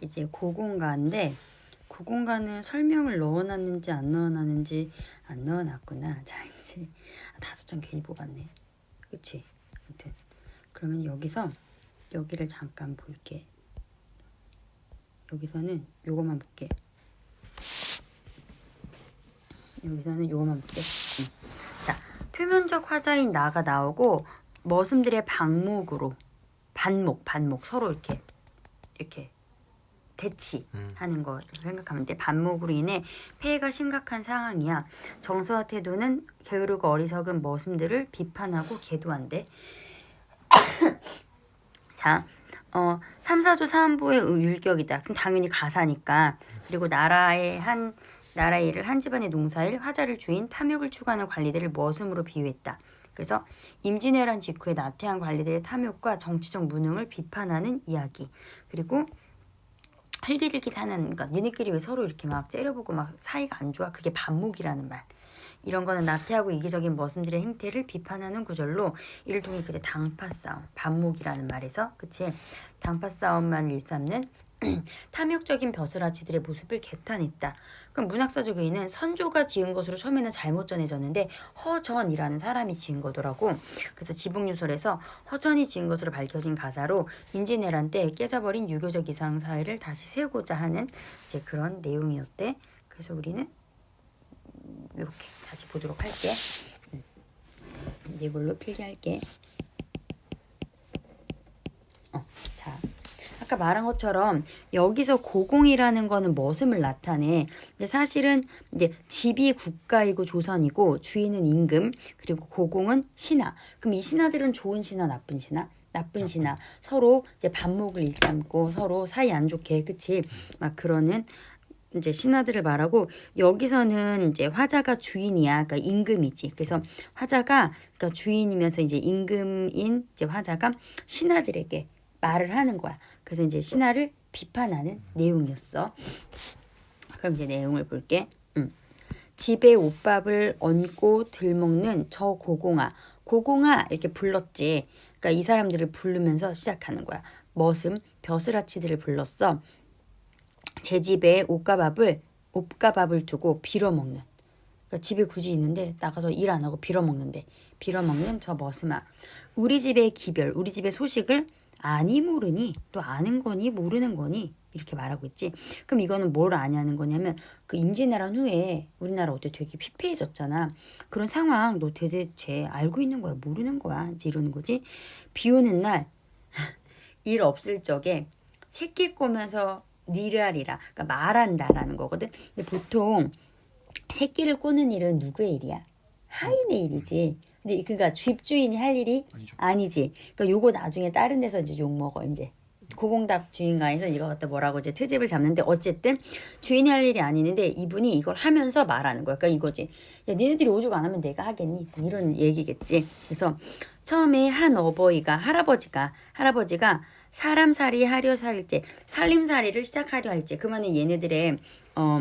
이제 고공가인데 고공가는 설명을 넣어놨는지 안 넣어놨는지 안 넣어놨구나. 자 이제 아, 다섯 장 괜히 뽑았네. 그치? 아무튼 그러면 여기서 여기를 잠깐 볼게. 여기서는 요거만 볼게. 여기서는 요거만 볼게. 응. 자 표면적 화자인 나가 나오고 머슴들의 방목으로 반목 반목 서로 이렇게 이렇게 대치하는 거 생각하면 돼. 반목으로 인해 폐해가 심각한 상황이야. 정서와 태도는 게으르고 어리석은 머슴들을 비판하고 계도한대. 자, 어, 3, 4조 사안부의 율격이다. 그럼 당연히 가사니까. 그리고 나라의 한 나라의 일을 한 집안의 농사일 화자를 주인 탐욕을 추구하는 관리들을 머슴으로 비유했다. 그래서 임진왜란 직후에 나태한 관리들의 탐욕과 정치적 무능을 비판하는 이야기. 그리고 헬기들기 사는 그러니까 니네끼리 왜 서로 이렇게 막 째려보고 막 사이가 안 좋아? 그게 반목이라는 말. 이런 거는 나태하고 이기적인 머슴들의 행태를 비판하는 구절로 이를 통해 그때 당파 싸움, 반목이라는 말에서 그치? 당파 싸움만 일삼는 탐욕적인 벼슬아치들의 모습을 개탄했다. 그럼 문학사적 의의는 선조가 지은 것으로 처음에는 잘못 전해졌는데 허전이라는 사람이 지은 거더라고. 그래서 지붕유설에서 허전이 지은 것으로 밝혀진 가사로 임진왜란 때 깨져버린 유교적 이상 사회를 다시 세우고자 하는 이제 그런 내용이었대. 그래서 우리는 이렇게 다시 보도록 할게. 음. 이걸로 필기할게. 어, 자. 아까 말한 것처럼 여기서 고공이라는 거는 머슴을 나타내. 근데 사실은 이제 집이 국가이고 조선이고 주인은 임금 그리고 고공은 신하. 그럼 이 신하들은 좋은 신하, 나쁜 신하? 나쁜 신하. 서로 이제 반목을 일삼고 서로 사이 안 좋게 그치? 막 그러는 이제 신하들을 말하고 여기서는 이제 화자가 주인이야, 그러니까 임금이지. 그래서 화자가 그러니까 주인이면서 이제 임금인 이제 화자가 신하들에게 말을 하는 거야. 그래서 이제 신하를 비판하는 내용이었어. 그럼 이제 내용을 볼게. 음. 집에 옷밥을 얹고 들먹는 저 고공아. 고공아 이렇게 불렀지. 그러니까 이 사람들을 부르면서 시작하는 거야. 머슴, 벼슬아치들을 불렀어. 제 집에 옷과 밥을 옷과 밥을 두고 빌어먹는. 그러니까 집에 굳이 있는데 나가서 일 안 하고 빌어먹는데 빌어먹는 저 머슴아. 우리 집의 기별, 우리 집의 소식을 아니 모르니 또 아는 거니 모르는 거니 이렇게 말하고 있지. 그럼 이거는 뭘 아냐는 거냐면 그 임진왜란 후에 우리나라 어때 되게 피폐해졌잖아. 그런 상황 너 대대체 알고 있는 거야 모르는 거야 이제 이러는 거지. 비 오는 날 일 없을 적에 새끼 꼬면서 니르하리라 그러니까 말한다라는 거거든. 근데 보통 새끼를 꼬는 일은 누구의 일이야? 하인의 일이지. 근데 그니까 집주인이 할 일이 아니죠. 아니지. 그러니까 요거 나중에 다른 데서 이제 욕 먹어 이제. 고공답 주인가에서 이거 갖다 뭐라고 이제 트집을 잡는데 어쨌든 주인이 할 일이 아니는데 이분이 이걸 하면서 말하는 거야. 그러니까 이거지. 야 니네들이 오죽 안 하면 내가 하겠니? 뭐 이런 얘기겠지. 그래서 처음에 한 어버이가 할아버지가 할아버지가 사람살이 하려 살때 살림살이를 시작하려 할지 그러면은 얘네들의 어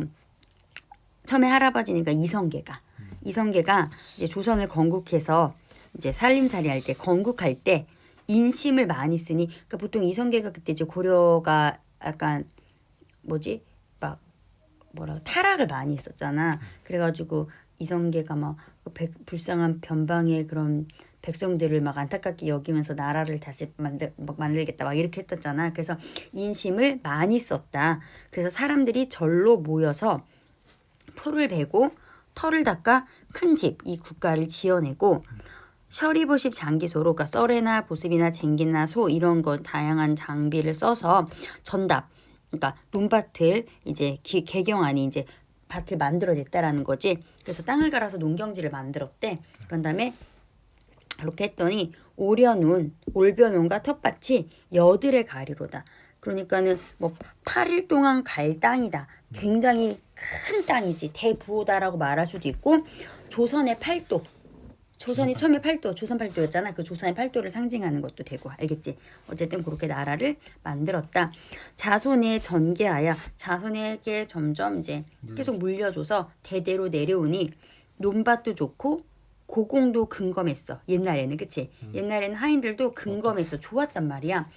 처음에 할아버지니까 이성계가 이성계가 이제 조선을 건국해서 이제 살림살이 할 때 건국할 때 인심을 많이 쓰니 그러니까 보통 이성계가 그때 이제 고려가 약간 뭐지? 막 뭐라 타락을 많이 했었잖아. 그래가지고 이성계가 막그 백- 불쌍한 변방의 그런 백성들을 막 안타깝게 여기면서 나라를 다시 만들 막 만들겠다 막 이렇게 했었잖아. 그래서 인심을 많이 썼다. 그래서 사람들이 절로 모여서 풀을 베고 털을 닦아 큰 집 이 국가를 지어내고 셔리보십 장기소로 그러니까 썰이나 보습이나 쟁기나 소 이런 거 다양한 장비를 써서 전답 그러니까 논밭을 이제 기, 개경안이 이제 밭을 만들어냈다라는 거지 그래서 땅을 갈아서 농경지를 만들었대 그런 다음에 이렇게 했더니 오려놓은 올벼놓은과 텃밭이 여들의 가리로다. 그러니까는 뭐 8일 동안 갈 땅이다. 굉장히 큰 땅이지. 대부호다라고 말할 수도 있고 조선의 팔도. 조선이 처음에 팔도, 조선 팔도였잖아. 그 조선의 팔도를 상징하는 것도 되고, 알겠지? 어쨌든 그렇게 나라를 만들었다. 자손에 전개하여 자손에게 점점 이제 계속 물려줘서 대대로 내려오니 논밭도 좋고 고공도 근검했어. 옛날에는 그치? 옛날에는 하인들도 근검했어. 좋았단 말이야.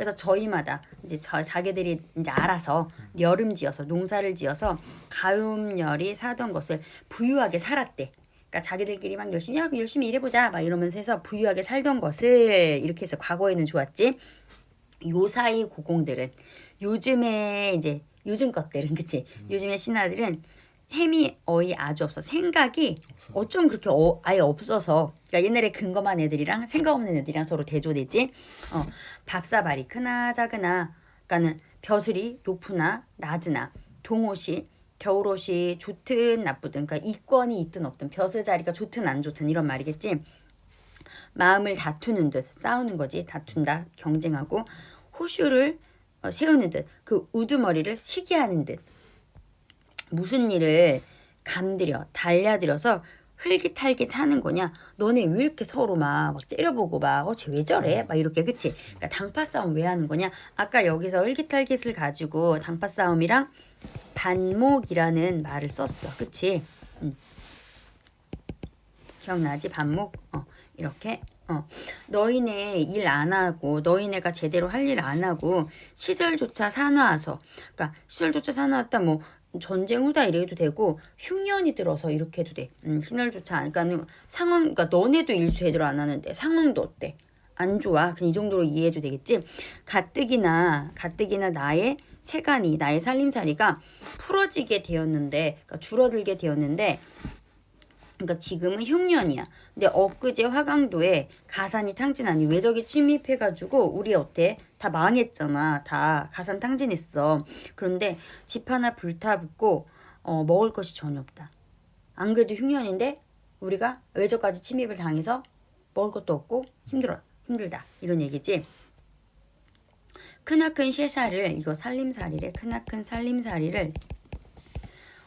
그래서 저희마다 이제 저 자기들이 이제 알아서 여름 지어서 농사를 지어서 가음열이 사던 것을 부유하게 살았대. 그러니까 자기들끼리 막 열심히 야 열심히 일해보자 막 이러면서 해서 부유하게 살던 것을 이렇게 해서 과거에는 좋았지. 요 사이 고공들은 요즘에 이제 요즘 것들은 그치 요즘의 신하들은 햄이 어이 아주 없어. 생각이 어쩜 그렇게 어, 아예 없어서. 그러니까 옛날에 근검한 애들이랑 생각 없는 애들이랑 서로 대조되지. 어 밥사발이 크나 작으나 그러니까는 벼슬이 높으나 낮으나 동옷이 겨울옷이 좋든 나쁘든 그러니까 이권이 있든 없든 벼슬 자리가 좋든 안 좋든 이런 말이겠지. 마음을 다투는 듯 싸우는 거지. 다툰다 경쟁하고. 호슈를 어, 세우는 듯. 그 우두머리를 시기하는 듯 무슨 일을 감들여 달려들여서 흘깃할깃 하는 거냐? 너네 왜 이렇게 서로 막, 막 째려보고 막 어 쟤 왜 저래? 막 이렇게 그치? 그러니까 당파 싸움 왜 하는 거냐? 아까 여기서 흘깃할깃을 가지고 당파 싸움이랑 반목이라는 말을 썼어. 그치? 음. 기억나지? 반목? 어 이렇게? 어. 너희네 일 안 하고 너희네가 제대로 할 일 안 하고 시절조차 사놔서. 그러니까 시절조차 사놔왔다 뭐 전쟁 후다 이래도 되고 흉년이 들어서 이렇게 해도 돼. 음, 시절조차 안- 그러니까는 상황 그러니까 너네도 일 제대로 안 하는데 상황도 어때? 안 좋아. 그냥 이 정도로 이해해도 되겠지. 가뜩이나 가뜩이나 나의 세간이 나의 살림살이가 풀어지게 되었는데 그러니까 줄어들게 되었는데 그러니까 지금은 흉년이야. 근데 엊그제 화강도에 가산이 탕진하니 외적이 침입해가지고 우리 어때? 다 망했잖아. 다 가산 탕진했어. 그런데 집 하나 불타붙고 어, 먹을 것이 전혀 없다. 안 그래도 흉년인데 우리가 외적까지 침입을 당해서 먹을 것도 없고 힘들어 힘들다 이런 얘기지. 크나큰 쉐샤를 이거 살림살이래 크나큰 살림살이를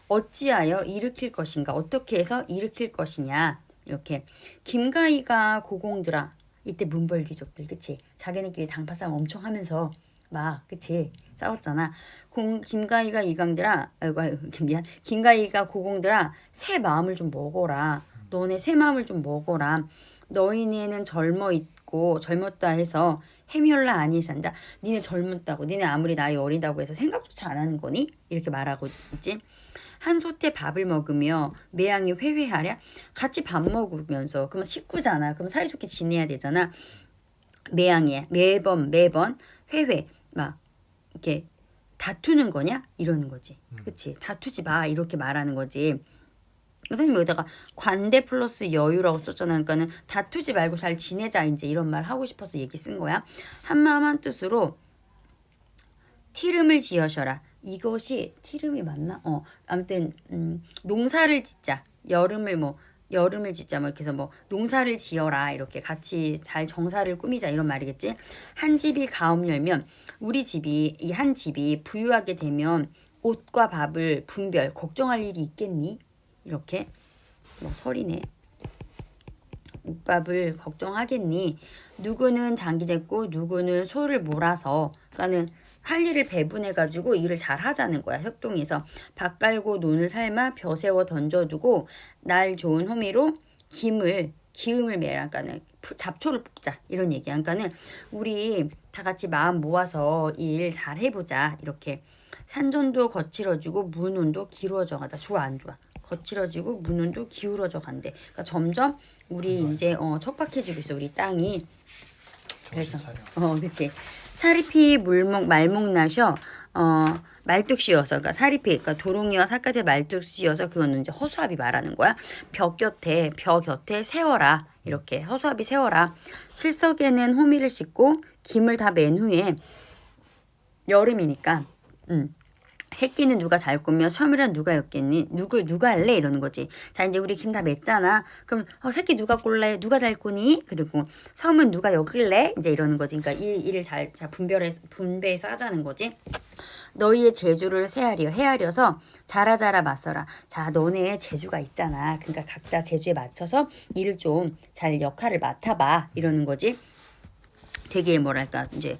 어찌하여 일으킬 것인가 어떻게 해서 일으킬 것이냐 이렇게 김가희가 고공들아 이때 문벌귀족들 그치? 자기네끼리 당파 싸움 엄청 하면서 막 그치? 싸웠잖아. 공 김가희가 이강들아 아이고 아이고 미안. 김가희가 고공들아 새 마음을 좀 먹어라. 너네 새 마음을 좀 먹어라. 너희네는 젊어 있고 젊었다 해서 해멸라 아니산다. 니네 젊었다고 니네 아무리 나이 어리다고 해서 생각조차 안 하는 거니? 이렇게 말하고 있지 한 솥에 밥을 먹으며 매양이 회회하랴? 같이 밥 먹으면서. 그러면 식구잖아. 그럼 사이좋게 지내야 되잖아. 매양이 매번 매번 회회 막 이렇게 다투는 거냐? 이러는 거지. 그치? 다투지 마. 이렇게 말하는 거지. 선생님 여기다가 관대 플러스 여유라고 썼잖아. 그러니까는 다투지 말고 잘 지내자. 이제 이런 말 하고 싶어서 얘기 쓴 거야. 한마음 한뜻으로 티름을 지어셔라. 이것이 티름이 맞나? 어, 아무튼 음, 농사를 짓자. 여름을 뭐 여름을 짓자 뭐 이렇게 해서 뭐 농사를 지어라 이렇게 같이 잘 정사를 꾸미자 이런 말이겠지. 한 집이 가움 열면 우리 집이 이 한 집이 부유하게 되면 옷과 밥을 분별 걱정할 일이 있겠니? 이렇게 뭐 설이네. 옷밥을 걱정하겠니? 누구는 장기 쟀고 누구는 소를 몰아서 그러니까는 할 일을 배분해 가지고 일을 잘 하자는 거야 협동해서. 밥 깔고 논을 삶아 벼 세워 던져두고 날 좋은 호미로 김을 기음을 매라. 그러니까는 푸- 잡초를 뽑자. 이런 얘기야. 그러니까는 우리 다 같이 마음 모아서 일 잘 해보자. 이렇게. 산전도 거칠어지고 문운도 기울어져 가다. 좋아 안 좋아? 거칠어지고 문운도 기울어져 간대. 그러니까 점점 우리 이제 어 척박해지고 있어 우리 땅이. 그래서. 어, 그치. 사리피 물목 말목 나셔 어 말뚝 씌워서 그러니까 사리피 그러니까 도롱이와 삿갓에 말뚝 씌워서 그거는 이제 허수아비 말하는 거야. 벽 곁에 벼 곁에 세워라 이렇게 허수아비 세워라. 칠석에는 호미를 씻고 김을 다 맨 후에 여름이니까 음. 새끼는 누가 잘 꾸며 처음이란 누가 였겠니? 누굴 누가 할래? 이러는 거지. 자 이제 우리 김 다 맸잖아. 그럼 어 새끼 누가 꼴래? 누가 잘 꾸니? 그리고 섬은 누가 여길래? 이제 이러는 거지. 그러니까 일 일을 잘, 잘 분별해 분배해서 하자는 거지. 너희의 재주를 세하려 헤아려서 자라 자라 맞서라. 자 너네 재주가 있잖아. 그러니까 각자 재주에 맞춰서 일을 좀 잘 역할을 맡아봐. 이러는 거지. 되게 뭐랄까 이제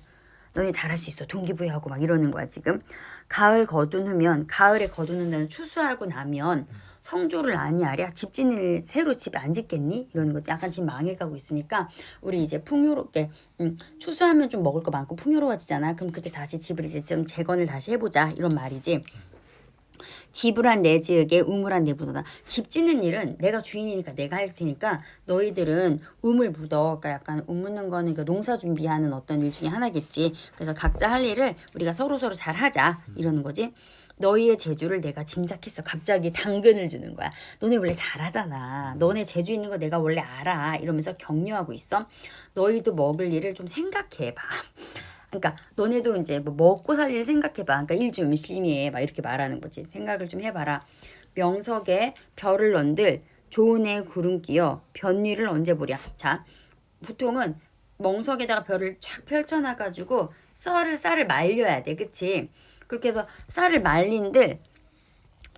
너네 잘할 수 있어. 동기부여하고 막 이러는 거야 지금. 가을 거둔 후면 가을에 거두는다는 추수하고 나면 성조를 아니 하랴? 집 짓는 새로 집 안 짓겠니? 이러는 거지. 약간 지금 망해가고 있으니까 우리 이제 풍요롭게 음, 추수하면 좀 먹을 거 많고 풍요로워지잖아. 그럼 그때 다시 집을 이제 좀 재건을 다시 해보자. 이런 말이지 지불한 내 지역에 우물한 내 부도다. 집 짓는 일은 내가 주인이니까 내가 할 테니까 너희들은 우물 묻어. 그러니까 약간 우 묻는 거는 그 농사 준비하는 어떤 일 중에 하나겠지. 그래서 각자 할 일을 우리가 서로 서로 잘 하자 이러는 거지. 너희의 재주를 내가 짐작했어. 갑자기 당근을 주는 거야. 너네 원래 잘하잖아. 너네 재주 있는 거 내가 원래 알아. 이러면서 격려하고 있어. 너희도 먹을 일을 좀 생각해 봐. 그러니까 너네도 이제 뭐 먹고 살 일 생각해봐. 그러니까 일 좀 열심히 해. 막 이렇게 말하는 거지. 생각을 좀 해봐라. 명석에 별을 좋은 애 구름 끼어 변위를 언제 보랴. 자, 보통은 멍석에다가 별을 쫙 펼쳐놔가지고 쌀을 쌀을 말려야 돼, 그치? 그렇게 해서 쌀을 말린들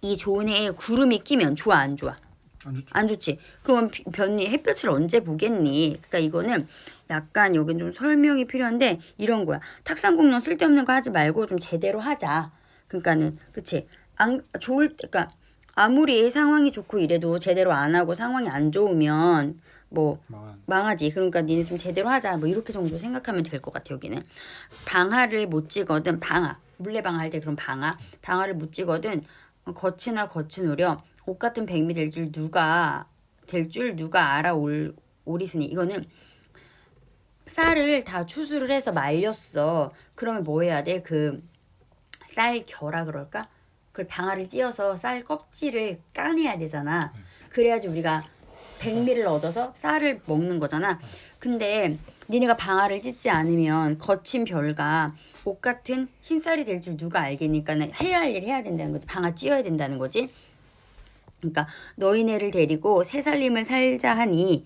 이 좋은 애에 구름이 끼면 좋아 안 좋아? 안 좋죠. 안 좋지. 그럼 비- 변이 햇볕을 언제 보겠니? 그러니까 이거는 약간 여긴 좀 설명이 필요한데 이런 거야. 탁상공룡 쓸데없는 거 하지 말고 좀 제대로 하자. 그러니까는 그치. 안 좋을 그러니까 아무리 상황이 좋고 이래도 제대로 안 하고 상황이 안 좋으면 뭐 망한. 망하지. 그러니까 니네 좀 제대로 하자. 뭐 이렇게 정도 생각하면 될 것 같아 여기는. 방아를 못 찍거든 방아. 물레방아 할 때 그런 방아. 방아를 못 찍거든 겉은 오려 옷 같은 백미 될 줄 누가 될 줄 누가 알아 올 오리스니 이거는 쌀을 다 추수를 해서 말렸어. 그러면 뭐 해야 돼? 그쌀 겨라 그럴까? 그 방아를 찧어서 쌀 껍질을 까내야 되잖아. 그래야지 우리가 백미를 얻어서 쌀을 먹는 거잖아. 근데 니네가 방아를 찢지 않으면 거친 별과 옷 같은 흰 쌀이 될 줄 누가 알겠니까는 해야 할 일 해야 된다는 거지. 방아 찧어야 된다는 거지. 그러니까 너희네를 데리고 새 살림을 살자 하니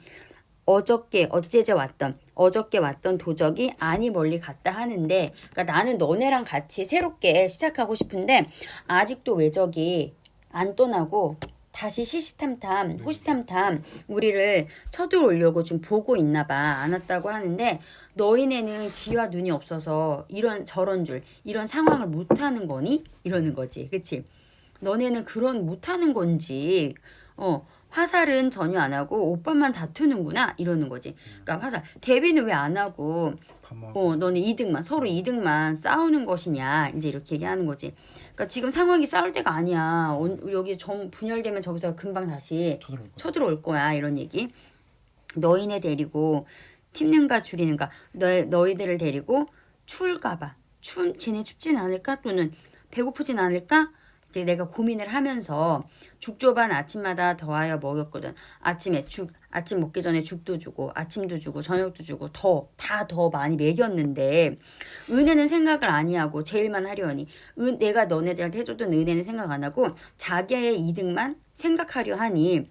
어저께 어째제 왔던 어저께 왔던 도적이 아니 멀리 갔다 하는데 그러니까 나는 너네랑 같이 새롭게 시작하고 싶은데 아직도 외적이 안 떠나고 다시 시시탐탐 호시탐탐 우리를 쳐들어오려고 좀 보고 있나 봐. 안 왔다고 하는데 너희네는 귀와 눈이 없어서 이런 저런 줄 이런 상황을 못 하는 거니? 이러는 거지. 그치? 너네는 그런 못하는 건지 어 화살은 전혀 안 하고 오빠만 다투는구나 이러는 거지. 그러니까 화살 데뷔는 왜 안 하고. 어 너네 이득만 서로 이득만 싸우는 것이냐 이제 이렇게 얘기하는 거지. 그러니까 지금 상황이 싸울 때가 아니야. 온- 여기 정 분열되면 저기서 금방 다시 쳐들어올 거야. 쳐들어올 거야 이런 얘기. 너희네 데리고 팁는가 줄이는가 너 너희들을 데리고 추울까봐 추 쟤네 춥진 않을까 또는 배고프진 않을까 내가 고민을 하면서 죽조반 아침마다 더하여 먹였거든. 아침에 죽 아침 먹기 전에 죽도 주고 아침도 주고 저녁도 주고 더 다 더 많이 먹였는데 은혜는 생각을 아니하고 제일만 하려니 은 내가 너네들한테 해줬던 은혜는 생각 안 하고 자기의 이득만 생각하려 하니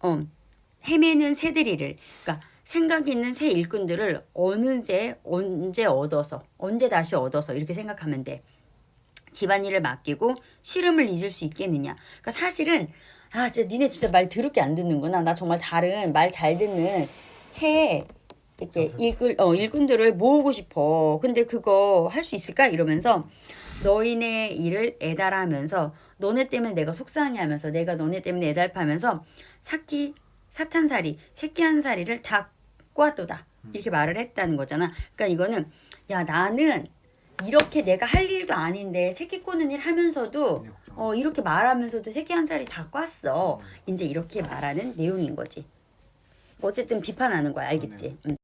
어 헤매는 새들이를 그러니까 생각 있는 새 일꾼들을 언제 언제 얻어서 언제 다시 얻어서 이렇게 생각하면 돼. 집안일을 맡기고 시름을 잊을 수 있겠느냐. 그러니까 사실은 아 진짜 니네 진짜 말 더럽게 안 듣는구나. 나 정말 다른 말 잘 듣는 새 이렇게 일꾼 어 일꾼들을 모으고 싶어. 근데 그거 할 수 있을까 이러면서 너희네 일을 애달하면서 너네 때문에 내가 속상해하면서 내가 너네 때문에 애달파면서 사키 사탄살이 새끼 한 사리를 다 꽈도다 이렇게 말을 했다는 거잖아. 그러니까 이거는 야 나는 이렇게 내가 할 일도 아닌데 새끼 꼬는 일 하면서도 네. 어 이렇게 말하면서도 새끼 한 살이 다 꽈어. 이제 이렇게 말하는 내용인 거지. 어쨌든 비판하는 거야, 알겠지? 음.